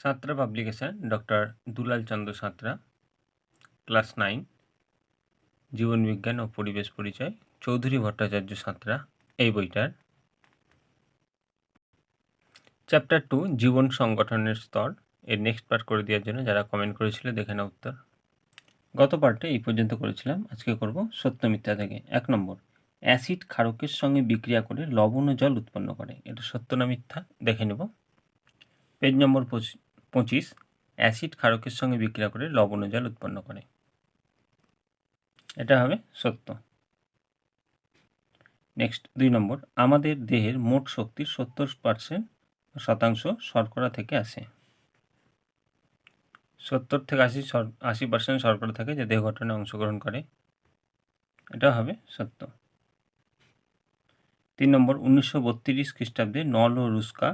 Santra publication doctor Dulal Chandra Santra class nine জীবনবিজ্ঞান ও পরিবেশ পরিচয়, চৌধুরী ভট্টাচার্য সাঁতরা, এই বইটার। চ্যাপ্টার টু জীবন সংগঠনের স্তর, এর নেক্সট পার্ট করে দেওয়ার জন্য যারা কমেন্ট করেছিল দেখে না উত্তর। গত পার্টে এই পর্যন্ত করেছিলাম, আজকে করব সত্য মিথ্যা থেকে। এক নম্বর অ্যাসিড ক্ষারকের সঙ্গে বিক্রিয়া করে লবণ ও জল উৎপন্ন করে। এটা সত্য না মিথ্যা? দেখে নেব। পেজ নম্বর পঁচিশ অ্যাসিড ক্ষারকের সঙ্গে বিক্রিয়া করে লবণ জল উৎপন্ন করে। এটা হবে সত্য। নেক্সট দুই নম্বর, আমাদের দেহের মোট শক্তির সত্তর পার্সেন্ট শতাংশ শর্করা থেকে আসে। সত্তর থেকে আশি আশি পার্সেন্ট শর্করা থাকে যে দেহ গঠনে অংশগ্রহণ করে। এটা হবে সত্য। তিন নম্বর, উনিশশো বত্রিশ খ্রিস্টাব্দে নল ও রুস্কা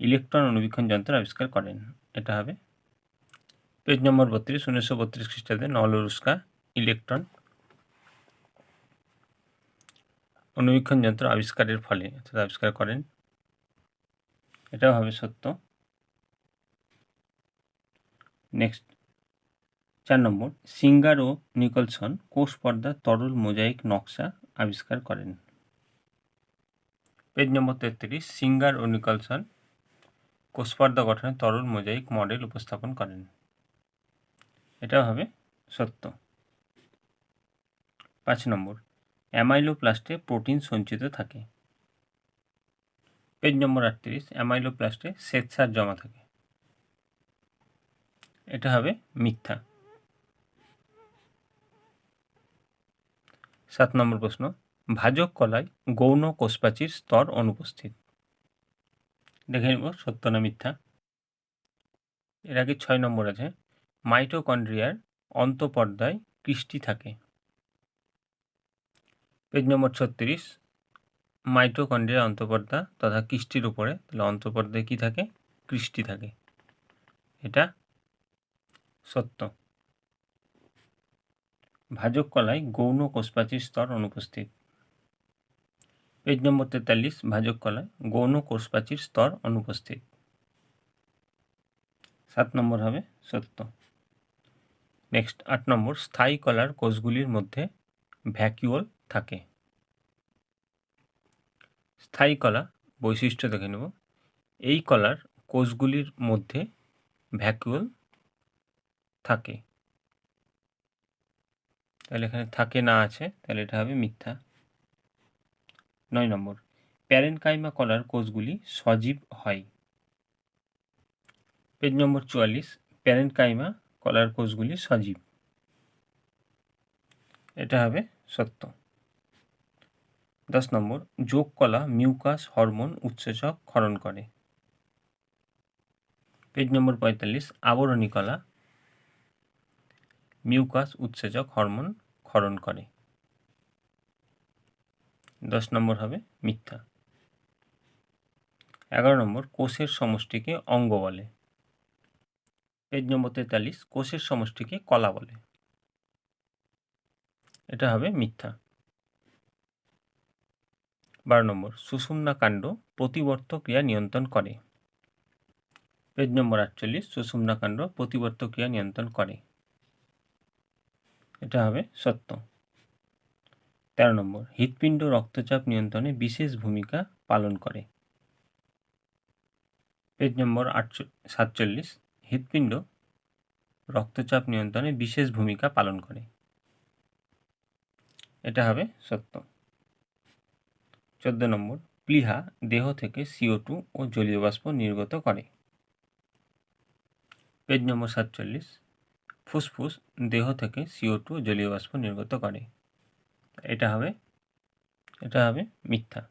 ইলেকট্রন অনুবীক্ষণ যন্ত্র আবিষ্কার করেন। এটা হবে। পেজ নম্বর বত্রিশ, উনিশশো বত্রিশ খ্রিস্টাব্দে নল ও রুস্কা ইলেকট্রন অনুবীক্ষণ যন্ত্র আবিষ্কারের ফলে, অর্থাৎ আবিষ্কার করেন। এটাও হবে সত্য। নেক্সট। চার নম্বর, সিঙ্গার ও নিকলসন কোষ পর্দা তরল মোজাইক নকশা আবিষ্কার করেন। পেজ নম্বর তেত্রিশ, সিঙ্গার ও নিকলসন কোষপর্দা গঠনে তরল মোজাইক মডেল উপস্থাপন করেন। এটা হবে সত্য। পাঁচ নম্বর, অ্যামাইলোপ্লাস্টে প্রোটিন সঞ্চিত থাকে। পেজ নম্বর আটত্রিশ, অ্যামাইলোপ্লাস্টে শ্বেতসার জমা থাকে। এটা হবে মিথ্যা। সাত নম্বর প্রশ্ন, ভাজক কলায় গৌণ কোষপাচির স্তর অনুপস্থিত। দেখে নিব, সত্য না মিথ্যা। এর আগে ছয় নম্বর আছে, মাইটোকন্ড্রিয়ার অন্তপর্দায় কৃষ্টি থাকে। পেজ নম্বর ছত্রিশ, মাইটোকন্ড্রিয়ার অন্তপর্দা তথা কৃষ্টির উপরে, তাহলে অন্তপর্দায় কী থাকে? কৃষ্টি থাকে। এটা সত্য। ভাজক কলায় গৌণ কোষপাচির স্তর অনুপস্থিত। পেজ নম্বর তেতাল্লিশ, ভাজক কলায় গৌণ কোষপাচির স্তর অনুপস্থিত। সাত নম্বর হবে সত্য। নেক্সট, আট নম্বর, স্থায়ী কলার কোষগুলির মধ্যে ভ্যাকিউল থাকে। স্থায়ী কলা বৈশিষ্ট্য দেখে নেব। এই কলার কোষগুলির মধ্যে ভ্যাকুয়াল থাকে। তাহলে এখানে থাকে না আছে, তাহলে এটা হবে মিথ্যা। নয় নম্বর, প্যারেনকাইমা কলার কোষগুলি সজীব হয়। পেজ নম্বর চুয়াল্লিশ, প্যারেনকাইমা কলার কোষগুলি সজীব। এটা হবে সত্য। দশ নম্বর, যোগ কলা মিউকাস হরমোন উৎসেচক ক্ষরণ করে। পেজ নম্বর পঁয়তাল্লিশ, আবরণী কলা মিউকাস উৎসেচক হরমোন ক্ষরণ করে। দশ নম্বর হবে মিথ্যা। এগারো নম্বর, কোষের সমষ্টিকে অঙ্গ বলে। পেজ নম্বর তেতাল্লিশ, কোষের সমষ্টিকে কলা বলে। এটা হবে মিথ্যা। বারো নম্বর, সুষুম্না কাণ্ড প্রতিবর্ত ক্রিয়া নিয়ন্ত্রণ করে। পেজ নম্বর আটচল্লিশ, সুষুম্না কাণ্ড প্রতিবর্ত ক্রিয়া নিয়ন্ত্রণ করে। এটা হবে সত্য। তেরো নম্বর, হৃৎপিণ্ড রক্তচাপ নিয়ন্ত্রণে বিশেষ ভূমিকা পালন করে। পেজ নম্বর আটচো, সাতচল্লিশ, হৃৎপিণ্ড রক্তচাপ নিয়ন্ত্রণে বিশেষ ভূমিকা পালন করে। এটা হবে সত্য। চোদ্দ নম্বর, প্লিহা দেহ থেকে সিও টু ও জলীয় বাষ্প নির্গত করে। পেজ নম্বর সাতচল্লিশ, ফুসফুস দেহ থেকে সিও টু জলীয় বাষ্প নির্গত করে। এটা হবে এটা হবে মিথ্যা।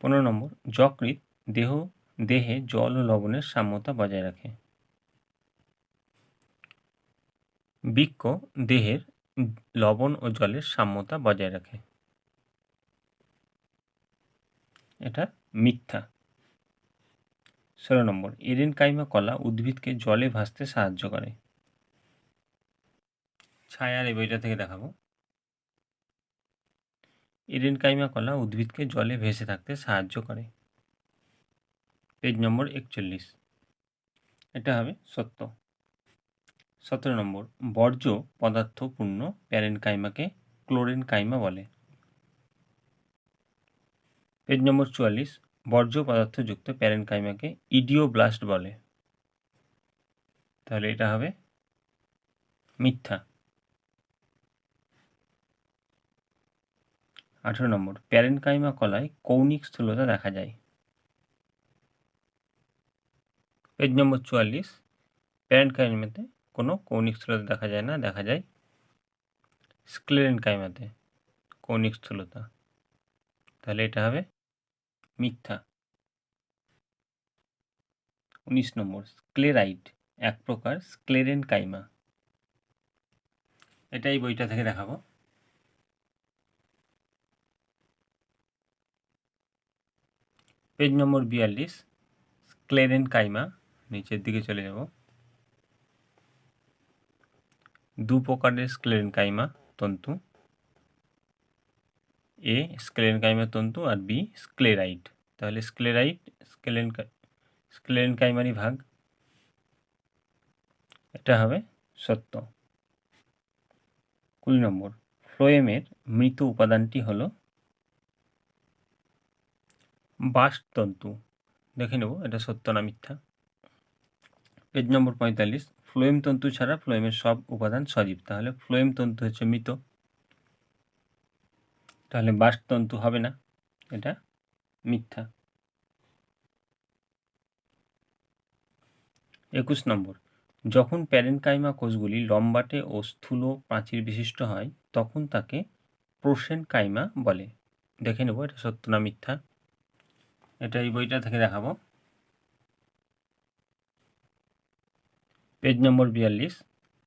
পনেরো নম্বর, যকৃৎ দেহ, দেহে জল ও লবণের সাম্যতা বজায় রাখে। বৃক্ষ দেহের লবণ ও জলের সাম্যতা বজায় রাখে। এটা মিথ্যা। ষোলো নম্বর এরেনকাইমা কলা উদ্ভিদকে জলে ভাসতে সাহায্য করে। ছায়ার এই বইটা থেকে দেখাবো। এরেনকাইমা কলা উদ্ভিদকে জলে ভেসে থাকতে সাহায্য করে। পেজ নম্বর একচল্লিশ। এটা হবে সত্য। সতেরো নম্বর, বর্জ্য পদার্থপূর্ণ প্যারেন কাইমাকে ক্লোরিন কাইমা বলে। পেজ নম্বর চুয়াল্লিশ, বর্জ্য পদার্থযুক্ত প্যারেন কাইমাকে ইডিওব্লাস্ট বলে। তাহলে এটা হবে মিথ্যা। আঠেরো নম্বর, প্যারেনকাইমা কলায় কৌণিক স্থূলতা দেখা যায়। পেজ নম্বর চুয়াল্লিশ, প্যারেনকাইমাতে কোনো কৌণিক স্থূলতা দেখা যায় না, দেখা যায় স্ক্লেরেন কাইমাতে কৌণিক স্থূলতা। তাহলে এটা হবে মিথ্যা। উনিশ নম্বর স্ক্লেরাইট এক প্রকার স্ক্লেরেন কাইমা এটাই বইটা থেকে দেখাবো। পেজ নম্বর বিয়াল্লিশ স্ক্লেরেন কাইমা নিচের দিকে চলে যাব। দু প্রকারের স্ক্লেরেন কাইমা তন্তু। এ স্ক্লেরেন কাইমা তন্তু আর বি স্ক্লেরাইট তাহলে স্ক্লেরাইট স্ক্লেরেন স্ক্লেরেন কাইমারই ভাগ। এটা হবে সত্য। কুড়ি নম্বর ফ্লোয়েমের মৃত উপাদানটি হল বাস্টতন্তু দেখে নেব, এটা সত্য না মিথ্যা। পেজ নম্বর পঁয়তাল্লিশ, ফ্লোয়েম তন্তু ছাড়া ফ্লোয়েমের সব উপাদান সজীব। তাহলে ফ্লোয়েম তন্তু হচ্ছে মৃত। তাহলে বাস্টতন্তু হবে না, এটা মিথ্যা। একুশ নম্বর, যখন প্যারেনকাইমা কোষগুলি লম্বাটে ও স্থূল প্রাচীর বিশিষ্ট হয়, তখন তাকে প্রোসেন কাইমা বলে। দেখে নেব, এটা সত্য না মিথ্যা। এটা এই বইটা থেকে দেখাবো। পেজ নম্বর বিয়াল্লিশ,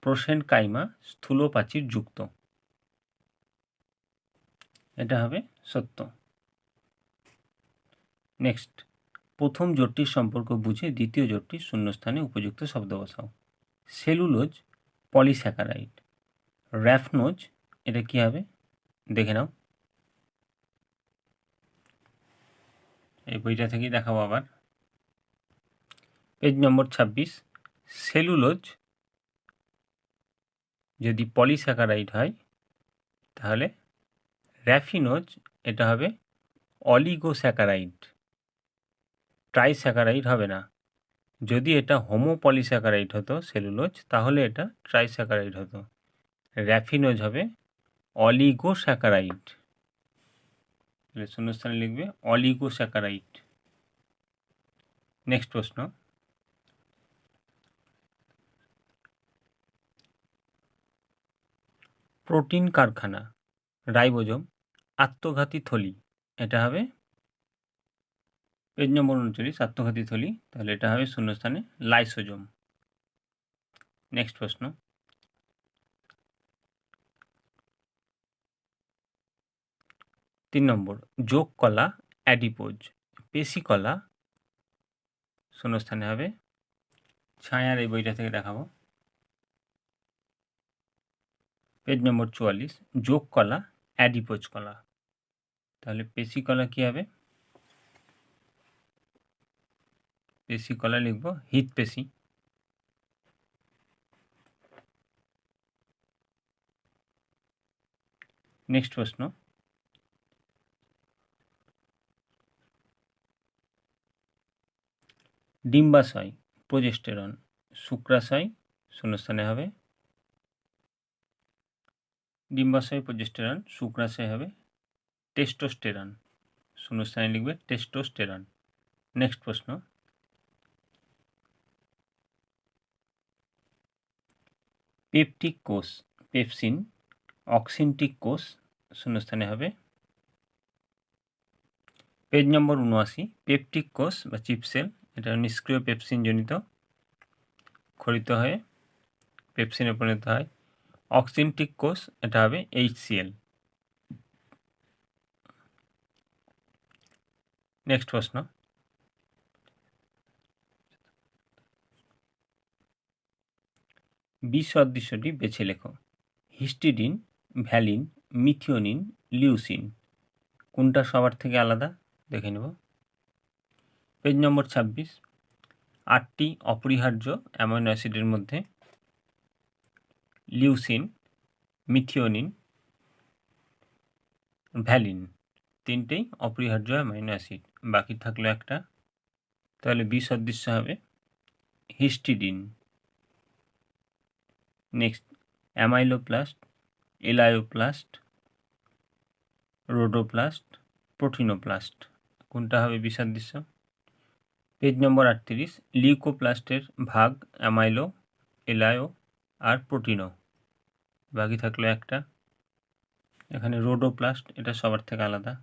প্রোসেন কাইমা স্থূল প্রাচীর যুক্ত। এটা হবে সত্য। নেক্সট, প্রথম জোটটির সম্পর্ক বুঝে দ্বিতীয় জোটটির শূন্যস্থানে উপযুক্ত শব্দ বসাও। Cellulose polysaccharide. র্যাফনোজ, এটা কি হবে? দেখে নাও। এই বইটা থেকেই দেখাবো আবার। পেজ নম্বর ছাব্বিশ, সেলুলোজ। যদি পলিস্যাকারাইড হয়, তাহলে র্যাফিনোজ, এটা হবে অলিগোস্যাকারাইড। ট্রাইস্যাকারাইড হবে না। যদি এটা হোমোপলিস্যাকারাইড হতো, সেলুলোজ, তাহলে এটা ট্রাইস্যাকারাইড হতো। র্যাফিনোজ হবে অলিগোস্যাকারাইড। তাহলে শূন্যস্থানে লিখবে অলিগোস্যাকারাইড নেক্সট প্রশ্ন। প্রোটিন কারখানা, রাইবোজোম, আত্মঘাতী থলি, এটা হবে পেজ নম্বর উনচল্লিশ, আত্মঘাতী থলি, তাহলে এটা হবে শূন্যস্থানে লাইসোজোম। নেক্সট প্রশ্ন। তিন নম্বর, যোগ কলা, অ্যাডিপোজ। পেশি কলা, শূন্যস্থানে হবে। ছায়ার এই বইটা থেকে দেখাবো। পেজ নম্বর চুয়াল্লিশ, যোগ কলা, অ্যাডিপোজ কলা। তাহলে পেশি কলা কী হবে? পেশি কলা লিখব পেশি। নেক্সট প্রশ্ন। ডিম্বাশয়, প্রোজেস্টেরন, শুক্রাশয়, শূন্যস্থানে হবে। ডিম্বাশয়, প্রোজেস্টেরন, শুক্রাশয় হবে। টেস্টোস্টেরন, শূন্যস্থানে লিখবে টেস্টোস্টেরন। নেক্সট প্রশ্ন। পেপটিক কোষ, পেপসিন, অক্সিনটিক কোষ, শূন্যস্থানে হবে। পেজ নম্বর উনআশি পেপটিক কোষ বা চিপসেল এটা নিষ্ক্রিয় পেপসিন জনিত, খরিত হয়ে পেপসিনে পরিণত হয়। অক্সিনটিক কোষ, এটা হবে এইচসিএল নেক্সট প্রশ্ন। বিষ সদৃশ্যটি বেছে লেখো। Histidine, valine, methionine, leucine. কোনটা সবার থেকে আলাদা? দেখে নেব। পেজ নম্বর ছাব্বিশ। আটটি অপরিহার্য অ্যামাইনো অ্যাসিডের মধ্যে লিউসিন, মিথিওনিন, ভ্যালিন তিনটেই অপরিহার্য অ্যামাইনো অ্যাসিড। বাকি থাকল একটা, তাহলে বি সদৃশ্য হবে histidine. Next, amyloplast elaioplast rhodoplast, proteinoplast. কোনটা হবে বিসাদৃশ্য পেজ নম্বর আটত্রিশ লিউকোপ্লাস্টের ভাগ অ্যামাইলো এলায়ো আর প্রোটিনো বাকি থাকল একটা। এখানে রোডোপ্লাস্ট এটা সবার থেকে আলাদা।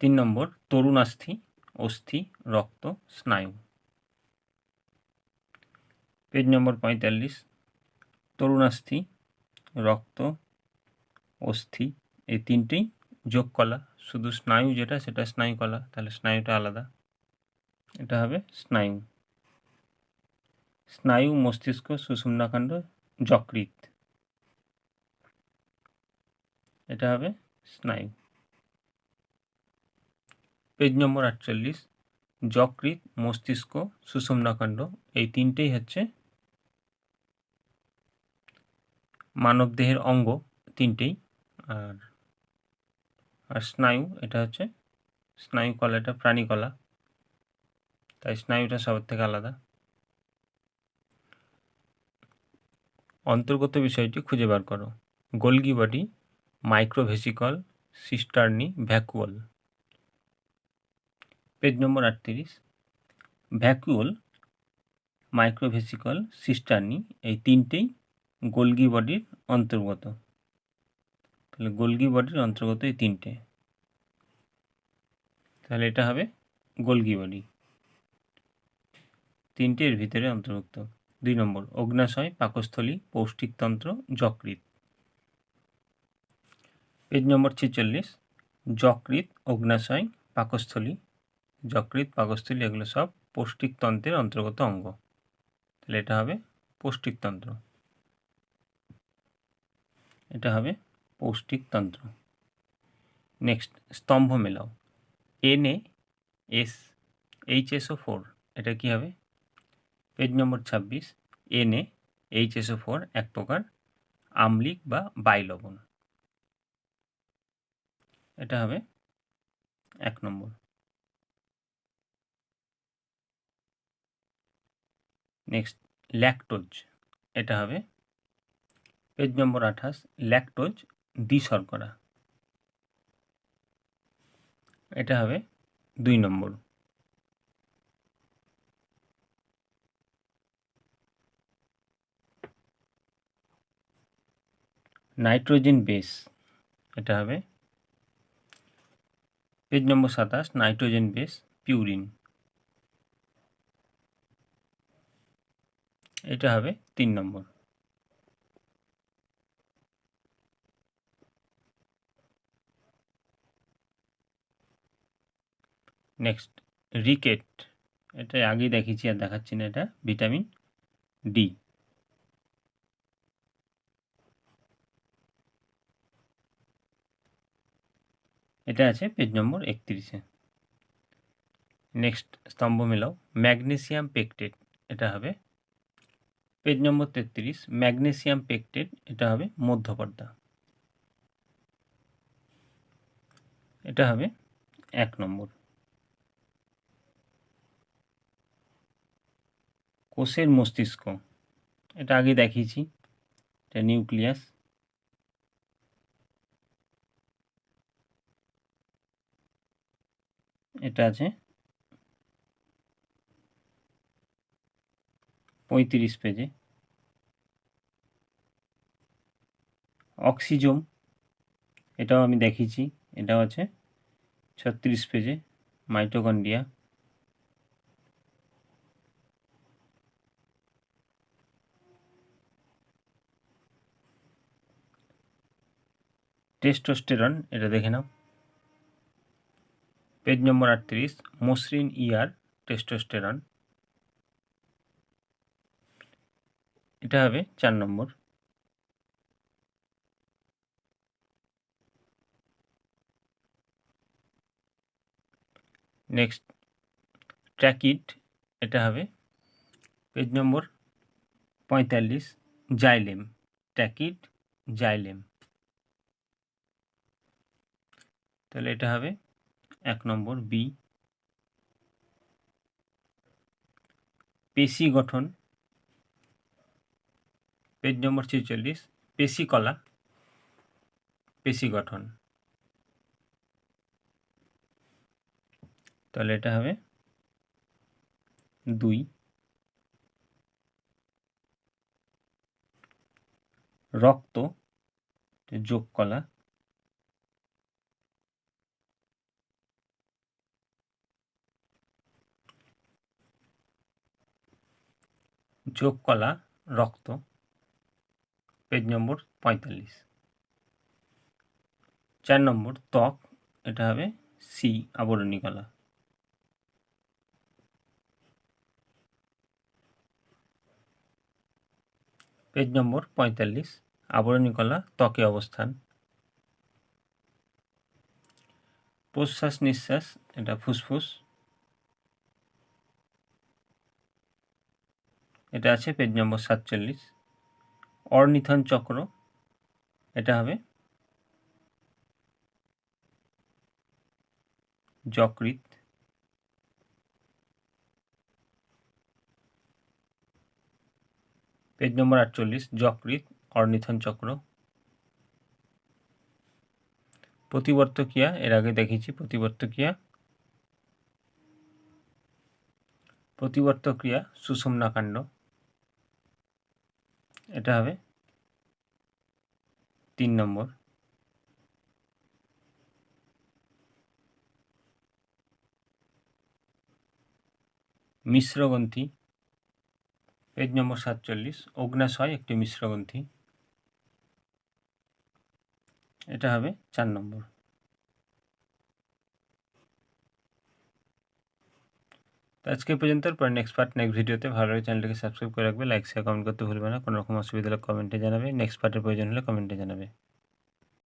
তিন নম্বর তরুণাস্থি অস্থি, রক্ত, স্নায়ু। পেজ নম্বর পঁয়তাল্লিশ তরুণাস্থি রক্ত, অস্থি, এই তিনটেই যোগ কলা শুধু স্নায়ু যেটা, সেটা স্নায়ু কলা, তাহলে স্নায়ুটা আলাদা। এটা হবে স্নায়ু। স্নায়ু, মস্তিষ্ক, সুষুম্নাকাণ্ড যকৃত এটা হবে স্নায়ু। পেজ নম্বর আটচল্লিশ যকৃত মস্তিষ্ক, সুষুম্নাকাণ্ড, এই তিনটেই হচ্ছে মানবদেহের অঙ্গ, তিনটেই। আর আর স্নায়ু, এটা হচ্ছে স্নায়ু কলা, এটা প্রাণী কলা। তাই স্নায়ুটা সবার থেকে আলাদা। অন্তর্গত বিষয়টি খুঁজে বার করো। Golgi body, microvesicle, cisternae vacuole page number আটত্রিশ। ভ্যাকুয়াল মাইক্রোভেসিকল, সিস্টার্নি, এই তিনটেই গোলগি বডির অন্তর্গত। তাহলে গোলগি বডির অন্তর্গত এই তিনটে। তাহলে এটা হবে গোলগি বডি তিনটে এর ভিতরে অন্তর্ভুক্ত। দুই নম্বর, অগ্নাশয়, পাকস্থলী, পৌষ্টিকতন্ত্র যকৃত পেজ নম্বর ছেচল্লিশ যকৃত অগ্নাশয়, পাকস্থলী। যকৃত পাকস্থলী এগুলো সব পৌষ্টিকতন্ত্রের অন্তর্গত অঙ্গ। তাহলে এটা হবে পৌষ্টিকতন্ত্র। এটা হবে পৌষ্টিকতন্ত্র। নেক্সট স্তম্ভ মেলাও। N A S H S O four এটা কী হবে? পেজ নম্বর ছাব্বিশ N A H S O four এক প্রকার আমলিক বা বাইলবণ। এটা হবে এক নম্বর। নেক্সট ল্যাকটোজ এটা হবে। পেজ নম্বর আঠাশ ল্যাকটোজ দ্বিশর্করা এটা হবে দুই নম্বর। নাইট্রোজেন বেস, এটা হবে পেজ নম্বর সাতাশ, নাইট্রোজেন বেস, পিউরিন। এটা হবে তিন নম্বর। নেক্সট রিকেট এটা আগেই দেখিয়েছি আর দেখাচ্ছি না এটা। ভিটামিন ডি এটা আছে পেজ নম্বর একত্রিশে। নেক্সট স্তম্ভ মেলাও। ম্যাগনেসিয়াম পেকটেট এটা হবে। পেজ নম্বর তেত্রিশ ম্যাগনেসিয়াম পেকটেট এটা হবে মধ্যপর্দা। এটা হবে এক নম্বর। কোষের মস্তিষ্ক। এটা আগে দেখিয়েছি। এটা নিউক্লিয়াস। এটা আছে। পঁয়ত্রিশ পেজে। অক্সিজোম। এটাও আমি দেখিয়েছি। এটাও আছে। ছত্রিশ পেজে। মাইটোকন্ডিয়া টেস্টোস্টেরন, এটা দেখে নাও। পেজ নম্বর আটত্রিশ, মসৃণ ইয়ার টেস্টোস্টেরন। এটা হবে চার নম্বর। নেক্সট, ট্র্যাকিড, এটা হবে পেজ নম্বর পঁয়তাল্লিশ, জাইলেম। ট্র্যাকিড, জাইলেম। তাহলে এটা হবে এক নম্বর বি পেশি গঠন, পেজ নম্বর ছেচল্লিশ, পেশি কলা, পেশি গঠন। তাহলে এটা হবে দুই। রক্ত, যোগ কলা যোগ কলা রক্ত, পেজ নম্বর পঁয়তাল্লিশ। চার নম্বর, ত্বক, এটা হবে সি আবরণী কলা। পেজ নম্বর পঁয়তাল্লিশ, আবরণী কলা, ত্বকে অবস্থান। প্রশ্বাস নিঃশ্বাস, এটা ফুসফুস। এটা আছে পেজ নম্বর সাতচল্লিশ। অর্নিথন চক্র, এটা হবে যকৃত পেজ নম্বর আটচল্লিশ যকৃত অর্নিথন চক্র। প্রতিবর্ত ক্রিয়া এর আগে দেখেছি প্রতিবর্ত ক্রিয়া প্রতিবর্ত ক্রিয়া সুষুম্নাকাণ্ড এটা হবে তিন নম্বর। মিশ্রগ্রন্থি, পেজ নম্বর সাতচল্লিশ, অগ্নাশয় একটি মিশ্রগ্রন্থি। এটা হবে চার নম্বর। তো আজকে পর্যন্ত পর নেক্সট পার্ট নেক্সট ভিডিওতে ভালো লাগে চ্যানেলটিকে সাবস্ক্রাইব করে রাখবে লাইক শেয়ার কমেন্ট করতে ভুলবে না, কোনো রকম অসুবিধা হলে কমেন্টে জানাবে নেক্সট পার্টের প্রয়োজন হলে কমেন্টে জানাবে।